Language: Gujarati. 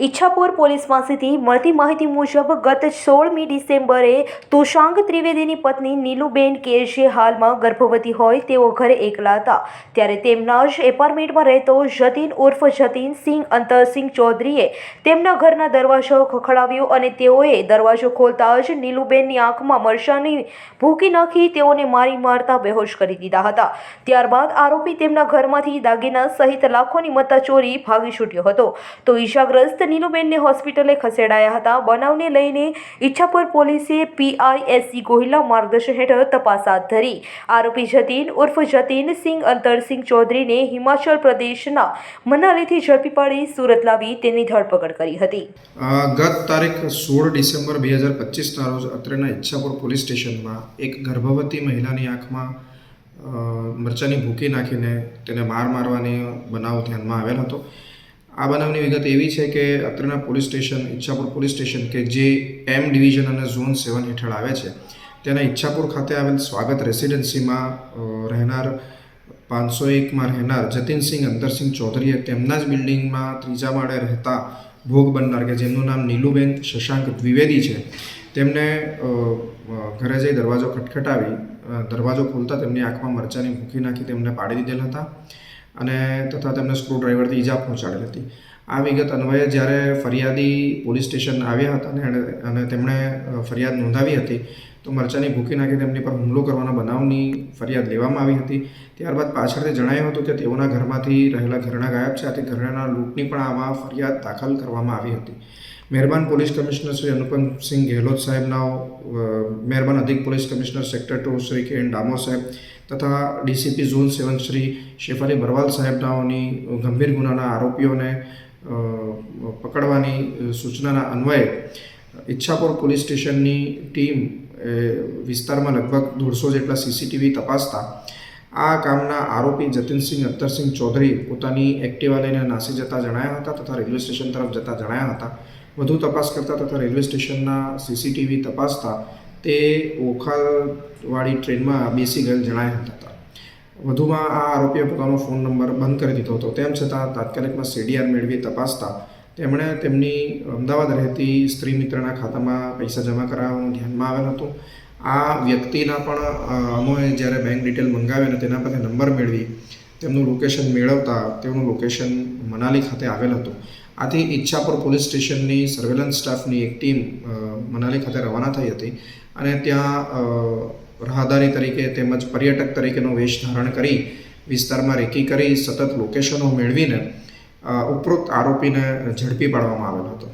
ઈચ્છાપુર પોલીસ પાસેથી મળતી માહિતી મુજબ ગત સોળમી ડિસેમ્બરે તુષાંગ ત્રિવેદીની પત્ની નીલુબેન કે હાલમાં ગર્ભવતી હોય તેઓ ઘરે એકલા હતા. ત્યારે તેમના જ એપાર્ટમેન્ટમાં રહેતો જતીન ઉર્ફ જતીન સિંહ અંતરસિંહ ચૌધરીએ તેમના ઘરના દરવાજો ખખડાવ્યો અને તેઓએ દરવાજો ખોલતા જ નીલુબેનની આંખમાં મરશાની ભૂકી નાખી તેઓને મારી મારતા બેહોશ કરી દીધા હતા. ત્યારબાદ આરોપી તેમના ઘરમાંથી દાગીના સહિત લાખોની મત્તા ચોરી ભાગી છૂટ્યો હતો. તો ઈજાગ્રસ્ત નીલુબેનને હોસ્પિટલે ખસેડાયા હતા. બનાવને લઈને ઈચ્છાપુર પોલીસે પીઆઈએસસી ગોહિલા માર્ગદર્શન હેઠળ તપાસ હાથ ધરી. આરોપી જતીન ઉર્ફ જતીન સિંહ અંતરસિંહ ચૌધરીને હિમાચલ પ્રદેશના મનાલીથી ઝડપી પાડી સુરત લાવી તેની ધરપકડ કરી હતી. ગત તારીખ સોળ ડિસેમ્બર બે હજાર પચીસના રોજ અત્રેના ઈચ્છાપુર પોલીસ સ્ટેશનમાં એક ગર્ભવતી મહિલાની આંખમાં મરચાની ભૂકી નાખીને તેને માર મારવાની બનાવ ધ્યાનમાં આવેલ હતો. આ બનાવની વિગત એવી છે કે અત્રના police station, Ichhapur police station કે જે એમ ડિવિઝન અને ઝોન સેવન હેઠળ આવે છે, તેના ઈચ્છાપુર ખાતે આવેલ સ્વાગત રેસિડેન્સીમાં રહેનાર પાંચસો એકમાં રહેનાર જતીનસિંહ અંતરસિંહ ચૌધરીએ તેમના જ બિલ્ડિંગમાં ત્રીજા માળે રહેતા ભોગ બનનાર કે જેમનું નામ નીલુબેન શશાંક દ્વિવેદી છે, તેમને ઘરે જઈ દરવાજો ખટખટાવી દરવાજો ખોલતા તેમની આંખમાં મરચાની ભૂકી નાખી તેમને પાડી દીધેલ હતા. અને તથા તેમને સ્ક્રૂડ્રાઈવરથી ઈજા પહોંચાડેલ હતી. આ વિગત અન્વયે જ્યારે ફરિયાદી પોલીસ સ્ટેશન આવ્યા હતા અને અને તેમણે ફરિયાદ નોંધાવી હતી તો મરચાંની ભૂકી નાખી તેમની પર હુમલો કરવાના બનાવની ફરિયાદ લેવામાં આવી હતી. ત્યારબાદ પાછળથી જણાયું હતું કે તેઓના ઘરમાંથી રહેલા ઘરના ગાયબ છે. આથી ઘરેણાં લૂંટની પણ આમાં ફરિયાદ દાખલ કરવામાં આવી હતી. મહેરબાન પોલીસ કમિશનર શ્રી અનુપમસિંહ ગેહલોત સાહેબના મહેરબાન અધિક police commissioner sector two Shri K N Damor Saheb તથા DCP zone seven Shri Shefali Barwal સાહેબનાઓની ગંભીર ગુનાના આરોપીઓને પકડવાની સૂચનાના અન્વયે ઈચ્છાપુર પોલીસ સ્ટેશનની ટીમ વિસ્તારમાં લગભગ દોઢસો જેટલા સીસીટીવી તપાસતા આ કામના આરોપી જતીનસિંહ અખ્તરસિંહ ચૌધરી પોતાની એક્ટિવા લઈને નાસી જતા જણાયા હતા તથા રેલવે સ્ટેશન તરફ જતા જણાયા હતા. વધુ તપાસ કરતા તથા રેલવે સ્ટેશનના સીસીટીવી તપાસતા તે ઓખાવાળી ટ્રેનમાં બેસી ગયેલ જણાયા હતા વધુમાં આ આરોપીએ પોતાનો ફોન નંબર બંધ કરી દીધો હતો. તેમ છતાં તાત્કાલિકમાં સીડીઆર મેળવી તપાસતા તેમણે તેમની અમદાવાદ રહેતી સ્ત્રી મિત્રના ખાતામાં પૈસા જમા કરાવવાનું ધ્યાનમાં આવેલ હતું. આ વ્યક્તિના પણ અમે જ્યારે બેંક ડિટેલ મંગાવી અને તેના પાસે નંબર મેળવી, તેમનું લોકેશન મેળવતા તેનું લોકેશન મનાલી ખાતે આવેલ હતું. આથી ઈચ્છાપુર પોલીસ સ્ટેશનની સર્વેલન્સ સ્ટાફની એક ટીમ મનાલી ખાતે રવાના થઈ હતી અને ત્યાં રાહદારી તરીકે તેમજ પર્યટક તરીકેનો વેશ ધારણ કરી વિસ્તારમાં રેકી કરી સતત લોકેશનો મેળવીને ઉપરોક્ત આરોપીને ઝડપી પાડવામાં આવેલો હતો.